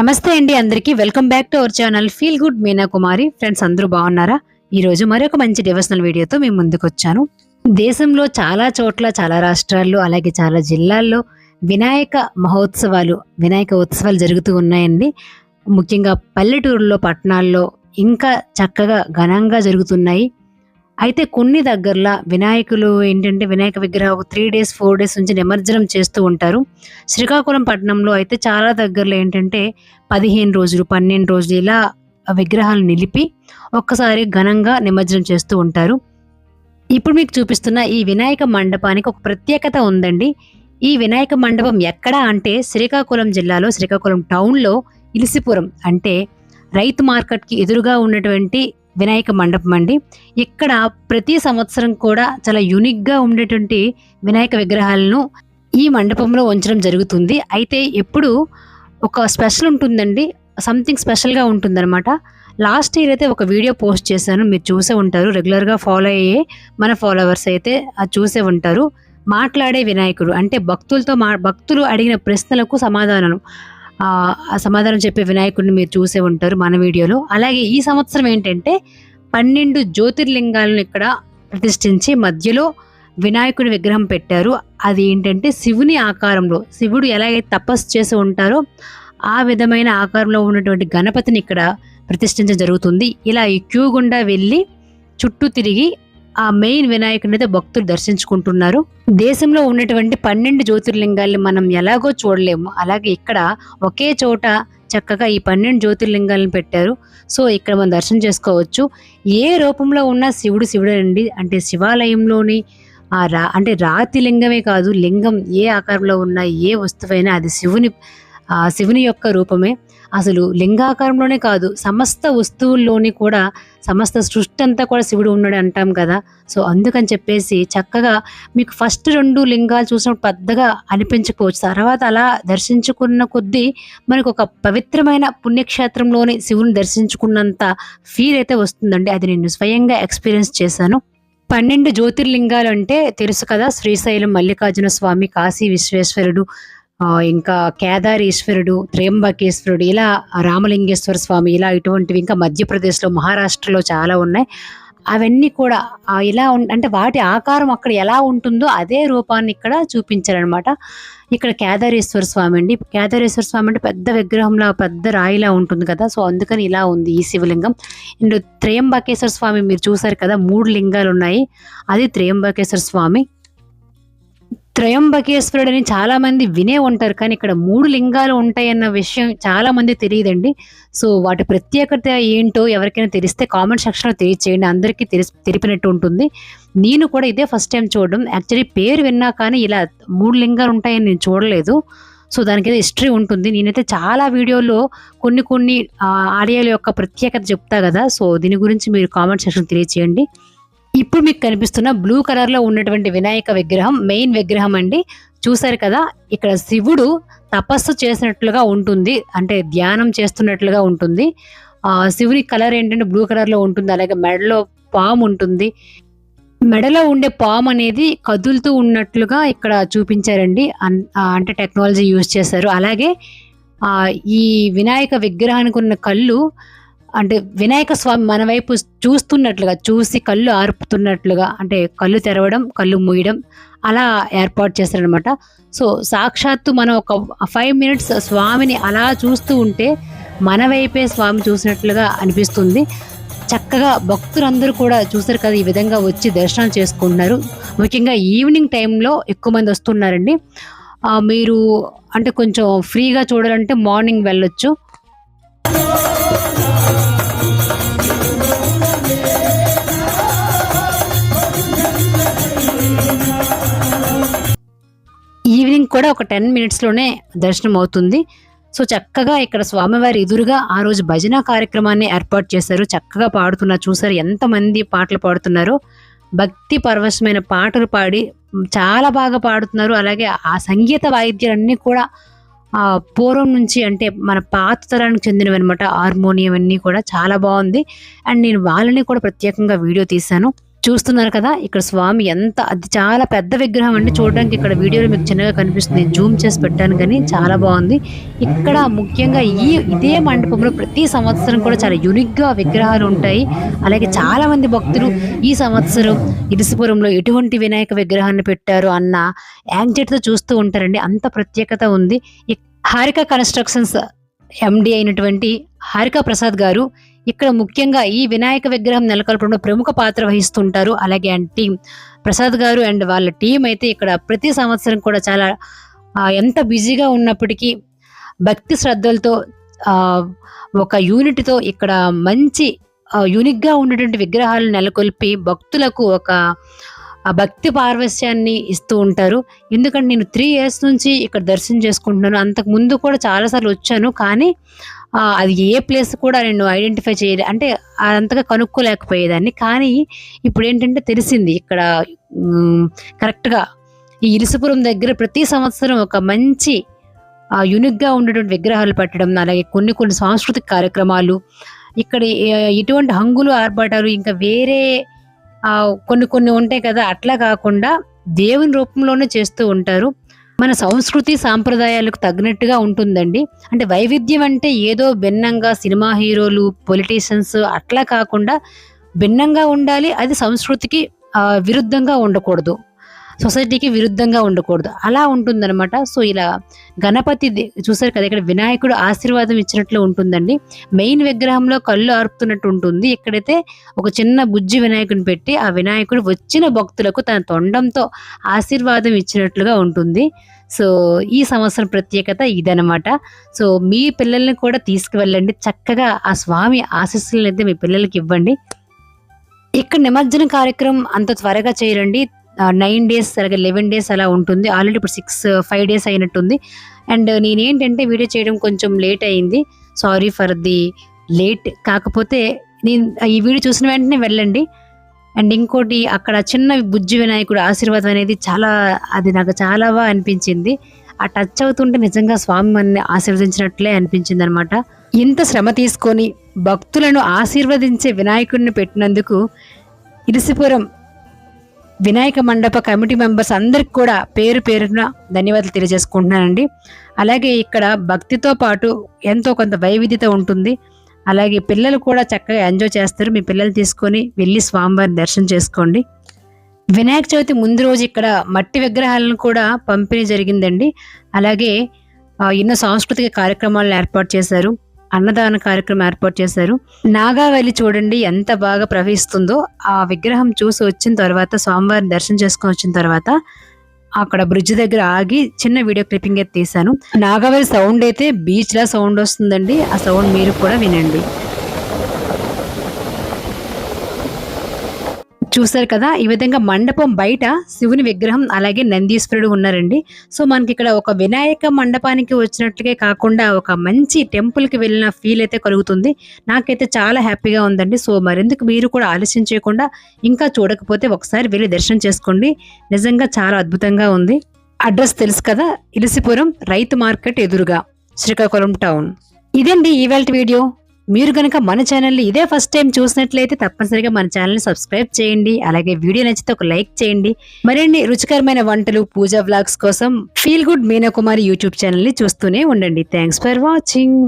నమస్తే అండి అందరికీ. Welcome back to our channel feel good Meena Kumari friends అందరూ బాగున్నారా? ఈరోజు మరొక మంచి డివోషనల్ వీడియోతో మేము ముందుకు వచ్చాను. దేశంలో చాలా చోట్ల చాలా రాష్ట్రాల్లో అలాగే చాలా జిల్లాల్లో వినాయక మహోత్సవాలు వినాయక ఉత్సవాలు జరుగుతూ ఉన్నాయండి. ముఖ్యంగా పల్లెటూరులో పట్టణాల్లో ఇంకా చక్కగా ఘనంగా జరుగుతున్నాయి. అయితే కొన్ని దగ్గరలో వినాయకులు ఏంటంటే వినాయక విగ్రహం ఒక త్రీ డేస్ ఫోర్ డేస్ నుంచి నిమజ్జనం చేస్తూ ఉంటారు. శ్రీకాకుళం పట్టణంలో అయితే చాలా దగ్గరలో ఏంటంటే పదిహేను రోజులు పన్నెండు రోజులు ఇలా విగ్రహాలు నిలిపి ఒక్కసారి ఘనంగా నిమజ్జనం చేస్తూ ఉంటారు. ఇప్పుడు మీకు చూపిస్తున్న ఈ వినాయక మండపానికి ఒక ప్రత్యేకత ఉందండి. ఈ వినాయక మండపం ఎక్కడ అంటే శ్రీకాకుళం జిల్లాలో శ్రీకాకుళం టౌన్లో ఇలిసిపురం అంటే రైతు మార్కెట్కి ఎదురుగా ఉన్నటువంటి వినాయక మండపం అండి. ఇక్కడ ప్రతి సంవత్సరం కూడా చాలా యూనిక్గా ఉండేటువంటి వినాయక విగ్రహాలను ఈ మండపంలో ఉంచడం జరుగుతుంది. అయితే ఎప్పుడు ఒక స్పెషల్ ఉంటుందండి. సంథింగ్ స్పెషల్గా ఉంటుందన్నమాట. లాస్ట్ ఇయర్ అయితే ఒక వీడియో పోస్ట్ చేశాను. మీరు చూసే ఉంటారు. రెగ్యులర్గా ఫాలో అయ్యే మన ఫాలోవర్స్ అయితే అది చూసే ఉంటారు. మాట్లాడే వినాయకుడు అంటే భక్తులతో మా భక్తులు అడిగిన ప్రశ్నలకు సమాధానం సమాధానం చెప్పే వినాయకుడిని మీరు చూసే ఉంటారు మన వీడియోలో. అలాగే ఈ సంవత్సరం ఏంటంటే పన్నెండు జ్యోతిర్లింగాలను ఇక్కడ ప్రతిష్ఠించి మధ్యలో వినాయకుడి విగ్రహం పెట్టారు. అది ఏంటంటే శివుని ఆకారంలో శివుడు ఎలాగైతే తపస్సు చేసి ఉంటారో ఆ విధమైన ఆకారంలో ఉన్నటువంటి గణపతిని ఇక్కడ ప్రతిష్ఠించడం జరుగుతుంది. ఇలా ఈ క్యూ గుండా వెళ్ళి చుట్టూ తిరిగి ఆ మెయిన్ వినాయకుని అయితే భక్తులు దర్శించుకుంటున్నారు. దేశంలో ఉన్నటువంటి పన్నెండు జ్యోతిర్లింగాల్ని మనం ఎలాగో చూడలేము. అలాగే ఇక్కడ ఒకే చోట చక్కగా ఈ పన్నెండు జ్యోతిర్లింగాలను పెట్టారు. సో ఇక్కడ మనం దర్శనం చేసుకోవచ్చు. ఏ రూపంలో ఉన్న శివుడు శివుడు అండి అంటే శివాలయంలోని ఆ రా అంటే రాతి లింగమే కాదు లింగం ఏ ఆకారంలో ఉన్న ఏ వస్తువైనా అది శివుని ఆ శివుని యొక్క రూపమే. అసలు లింగాకారంలోనే కాదు సమస్త వస్తువుల్లోని కూడా సమస్త సృష్టి అంతా కూడా శివుడు ఉన్నాడు అంటాం కదా. సో అందుకని చెప్పేసి చక్కగా మీకు ఫస్ట్ రెండు లింగాలు చూసినప్పుడు పెద్దగా అనిపించకపోవచ్చు. తర్వాత అలా దర్శించుకున్న కొద్దీ మనకు ఒక పవిత్రమైన పుణ్యక్షేత్రంలోని శివుని దర్శించుకున్నంత ఫీల్ అయితే వస్తుందండి. అది నేను స్వయంగా ఎక్స్పీరియన్స్ చేశాను. పన్నెండు జ్యోతిర్లింగాలు అంటే తెలుసు కదా శ్రీశైలం మల్లికార్జున స్వామి కాశీ విశ్వేశ్వరుడు ఇంకా కేదారేశ్వరుడు త్రయంబకేశ్వరుడు ఇలా రామలింగేశ్వర స్వామి ఇలా ఇటువంటివి ఇంకా మధ్యప్రదేశ్లో మహారాష్ట్రలో చాలా ఉన్నాయి. అవన్నీ కూడా ఇలా ఉం- అంటే వాటి ఆకారం అక్కడ ఎలా ఉంటుందో అదే రూపాన్ని ఇక్కడ చూపించారనమాట ఇక్కడ కేదారేశ్వర స్వామి అండి. కేదారేశ్వర స్వామి అంటే పెద్ద విగ్రహంలా పెద్ద రాయిలా ఉంటుంది కదా. సో అందుకని ఇలా ఉంది ఈ శివలింగం. అండ్ త్రయంబకేశ్వర స్వామి మీరు చూసారు కదా మూడు లింగాలు ఉన్నాయి అది త్రయంబకేశ్వర స్వామి. త్రయంబకేశ్వరుడు అని చాలా మంది వినే ఉంటారు కానీ ఇక్కడ మూడు లింగాలు ఉంటాయన్న విషయం చాలా మంది తెలియదండి. సో వాటి ప్రత్యేకత ఏంటో ఎవరికైనా తెలిస్తే కామెంట్ సెక్షన్లో తెలియచేయండి. అందరికీ తెలిసి తెలిపినట్టు ఉంటుంది. నేను కూడా ఇదే ఫస్ట్ టైం చూడడం. యాక్చువల్లీ పేరు విన్నా కానీ ఇలా మూడు లింగాలు ఉంటాయని నేను చూడలేదు. సో దానికి హిస్టరీ ఉంటుంది. నేనైతే చాలా వీడియోలో కొన్ని కొన్ని ఆ, ఆలయాల యొక్క ప్రత్యేకత చెప్తా కదా. సో దీని గురించి మీరు కామెంట్ సెక్షన్ తెలియచేయండి. ఇప్పుడు మీకు కనిపిస్తున్న బ్లూ కలర్లో ఉన్నటువంటి వినాయక విగ్రహం మెయిన్ విగ్రహం అండి. చూసారు కదా ఇక్కడ శివుడు తపస్సు చేసినట్లుగా ఉంటుంది. అంటే ధ్యానం చేస్తున్నట్లుగా ఉంటుంది. ఆ శివుని కలర్ ఏంటంటే బ్లూ కలర్లో ఉంటుంది. అలాగే మెడలో పాము ఉంటుంది. మెడలో ఉండే పాము అనేది కదులుతూ ఉన్నట్లుగా ఇక్కడ చూపించారండి. అన్- అంటే టెక్నాలజీ యూజ్ చేశారు. అలాగే ఈ వినాయక విగ్రహానికి ఉన్న కళ్ళు అంటే వినాయక స్వామి మన వైపు చూస్తున్నట్లుగా చూసి కళ్ళు ఆర్పుతున్నట్లుగా అంటే కళ్ళు తెరవడం కళ్ళు మూయడం అలా ఏర్పాటు చేస్తారనమాట సో సాక్షాత్తు మనం ఒక ఫైవ్ మినిట్స్ స్వామిని అలా చూస్తూ ఉంటే మన వైపే స్వామి చూసినట్లుగా అనిపిస్తుంది. చక్కగా భక్తులందరూ కూడా చూసారు కదా ఈ విధంగా వచ్చి దర్శనం చేసుకుంటున్నారు. ముఖ్యంగా ఈవినింగ్ టైంలో ఎక్కువ మంది వస్తున్నారండి. మీరు అంటే కొంచెం ఫ్రీగా చూడాలంటే మార్నింగ్ వెళ్ళొచ్చు. ఈవినింగ్ కూడా ఒక టెన్ మినిట్స్లోనే దర్శనం అవుతుంది సో చక్కగా ఇక్కడ స్వామివారి ఎదురుగా ఆ రోజు భజన కార్యక్రమాన్ని ఏర్పాటు చేశారు. చక్కగా పాడుతున్నారు. చూసారు ఎంతమంది పాటలు పాడుతున్నారో. భక్తి పరవశమైన పాటలు పాడి చాలా బాగా పాడుతున్నారు. అలాగే ఆ సంగీత వాయిద్యాలన్నీ కూడా పూర్వం నుంచి అంటే మన పాత తరానికి చెందినవి అనమాట హార్మోనియం అన్నీ కూడా చాలా బాగుంది. అండ్ నేను వాళ్ళని కూడా ప్రత్యేకంగా వీడియో తీశాను. చూస్తున్నారు కదా ఇక్కడ స్వామి ఎంత అది చాలా పెద్ద విగ్రహం అండి. చూడడానికి ఇక్కడ వీడియోలో మీకు చిన్నగా కనిపిస్తుంది. జూమ్ చేసి పెట్టాను కానీ చాలా బాగుంది. ఇక్కడ ముఖ్యంగా ఈ ఇదే మండపంలో ప్రతి సంవత్సరం కూడా చాలా యునిక్గా విగ్రహాలు ఉంటాయి. అలాగే చాలా మంది భక్తులు ఈ సంవత్సరం ఇరుసుపురంలో ఎటువంటి వినాయక విగ్రహాన్ని పెట్టారు అన్న యాంగ్జెట్తో చూస్తూ ఉంటారండి. అంత ప్రత్యేకత ఉంది. హారిక కన్స్ట్రక్షన్స్ ఎండి అయినటువంటి హారిక ప్రసాద్ గారు ఇక్కడ ముఖ్యంగా ఈ వినాయక విగ్రహం నెలకొల్పడంలో ప్రముఖ పాత్ర వహిస్తుంటారు. అలాగే అండ్ టీం ప్రసాద్ గారు అండ్ వాళ్ళ టీం అయితే ఇక్కడ ప్రతి సంవత్సరం కూడా చాలా ఎంత బిజీగా ఉన్నప్పటికీ భక్తి శ్రద్ధలతో ఒక యూనిట్తో ఇక్కడ మంచి యూనిక్గా ఉన్నటువంటి విగ్రహాలు నెలకొల్పి భక్తులకు ఒక ఆ భక్తి పార్వశ్యాన్ని ఇస్తూ ఉంటారు. ఎందుకంటే నేను త్రీ ఇయర్స్ నుంచి ఇక్కడ దర్శనం చేసుకుంటున్నాను. అంతకు ముందు కూడా చాలాసార్లు వచ్చాను. కానీ అది ఏ ప్లేస్ కూడా నేను ఐడెంటిఫై చేయలే అంటే అంతగా కనుక్కోలేకపోయేదాన్ని. కానీ ఇప్పుడు ఏంటంటే తెలిసింది ఇక్కడ కరెక్ట్గా ఈ ఇరుసుపురం దగ్గర ప్రతి సంవత్సరం ఒక మంచి యునిక్గా ఉండేటువంటి విగ్రహాలు పెట్టడం అలాగే కొన్ని కొన్ని సాంస్కృతిక కార్యక్రమాలు. ఇక్కడ ఎటువంటి ఇటువంటి హంగులు ఆర్భాటాలు ఇంకా వేరే కొన్ని కొన్ని ఉంటాయి కదా అట్లా కాకుండా దేవుని రూపంలోనే చేస్తూ ఉంటారు. మన సంస్కృతి సాంప్రదాయాలకు తగినట్టుగా ఉంటుందండి. అంటే వైవిధ్యం అంటే ఏదో భిన్నంగా సినిమా హీరోలు పొలిటీషియన్స్ అట్లా కాకుండా భిన్నంగా ఉండాలి అది సంస్కృతికి విరుద్ధంగా ఉండకూడదు. సొసైటీకి విరుద్ధంగా ఉండకూడదు. అలా ఉంటుందన్నమాట. సో ఇలా గణపతి దే- చూసారు కదా ఇక్కడ వినాయకుడు ఆశీర్వాదం ఇచ్చినట్లు ఉంటుందండి. మెయిన్ విగ్రహంలో కళ్ళు ఆర్పుతున్నట్టు ఉంటుంది. ఇక్కడైతే ఒక చిన్న బుజ్జి వినాయకుడిని పెట్టి ఆ వినాయకుడు వచ్చిన భక్తులకు తన తొండంతో ఆశీర్వాదం ఇచ్చినట్లుగా ఉంటుంది. సో ఈ సంవత్సరం ప్రత్యేకత ఇదనమాట సో మీ పిల్లల్ని కూడా తీసుకువెళ్ళండి. చక్కగా ఆ స్వామి ఆశీస్సులను అయితే మీ పిల్లలకి ఇవ్వండి. ఇక్కడ నిమజ్జన కార్యక్రమం అంత త్వరగా చేయరండి నైన్ డేస్ అలాగే లెవెన్ డేస్ అలా ఉంటుంది. ఆల్రెడీ ఇప్పుడు సిక్స్ ఫైవ్ డేస్ అయినట్టుంది. అండ్ నేనేంటంటే వీడియో చేయడం కొంచెం లేట్ అయింది. సారీ ఫర్ ది లేట్ కాకపోతే నేను ఈ వీడియో చూసిన వెంటనే వెళ్ళండి. అండ్ ఇంకోటి అక్కడ చిన్న బుజ్జి వినాయకుడు ఆశీర్వాదం అనేది చాలా అది నాకు చాలా బాగా అనిపించింది. ఆ టచ్ అవుతుంటే నిజంగా స్వామి మనని ఆశీర్వదించినట్లే అనిపించింది అనమాట ఇంత శ్రమ తీసుకొని భక్తులను ఆశీర్వదించే వినాయకుడిని పెట్టినందుకు ఇరిసిపురం వినాయక మండప కమిటీ మెంబర్స్ అందరికి కూడా పేరు పేరున ధన్యవాదాలు తెలియజేసుకుంటున్నానండి. అలాగే ఇక్కడ భక్తితో పాటు ఎంతో కొంత వైవిధ్యత ఉంటుంది. అలాగే పిల్లలు కూడా చక్కగా ఎంజాయ్ చేస్తారు. మీ పిల్లలు తీసుకొని వెళ్ళి స్వామివారిని దర్శనం చేసుకోండి. వినాయక చవితి ముందు రోజు ఇక్కడ మట్టి విగ్రహాలను కూడా పంపిణీ జరిగిందండి. అలాగే ఎన్నో సాంస్కృతిక కార్యక్రమాలను ఏర్పాటు చేశారు. అన్నదాన కార్యక్రమం ఏర్పాటు చేశారు. నాగావళి చూడండి ఎంత బాగా ప్రవహిస్తుందో. ఆ విగ్రహం చూసి వచ్చిన తర్వాత స్వామివారిని దర్శనం చేసుకొని వచ్చిన తర్వాత అక్కడ బ్రిడ్జ్ దగ్గర ఆగి చిన్న వీడియో క్లిప్పింగ్ అయితే తీశాను. నాగావళి సౌండ్ అయితే బీచ్ లా సౌండ్ వస్తుందండి. ఆ సౌండ్ మీరు కూడా వినండి. చూసారు కదా ఈ విధంగా మండపం బయట శివుని విగ్రహం అలాగే నందీశ్వరుడు ఉన్నారండి. సో మనకి ఇక్కడ ఒక వినాయక మండపానికి వచ్చినట్లుగా కాకుండా ఒక మంచి టెంపుల్కి వెళ్ళిన ఫీల్ అయితే కలుగుతుంది. నాకైతే చాలా హ్యాపీగా ఉందండి. సో మరెందుకు మీరు కూడా ఆలస్యం చేయకుండా ఇంకా చూడకపోతే ఒకసారి వెళ్ళి దర్శనం చేసుకోండి. నిజంగా చాలా అద్భుతంగా ఉంది. అడ్రస్ తెలుసు కదా ఇలిసిపురం రైతు మార్కెట్ ఎదురుగా శ్రీకాకుళం టౌన్. ఇదండి ఈవేళ వీడియో. మీరు కనుక మన ఛానల్ని ఇదే ఫస్ట్ టైం చూసినట్లయితే తప్పనిసరిగా మన ఛానల్ని సబ్స్క్రైబ్ చేయండి. అలాగే వీడియో నచ్చితే ఒక లైక్ చేయండి. మరిన్ని రుచికరమైన వంటలు పూజా వ్లాగ్స్ కోసం feel good Meena Kumari YouTube ఛానల్ని చూస్తూనే ఉండండి. Thanks for watching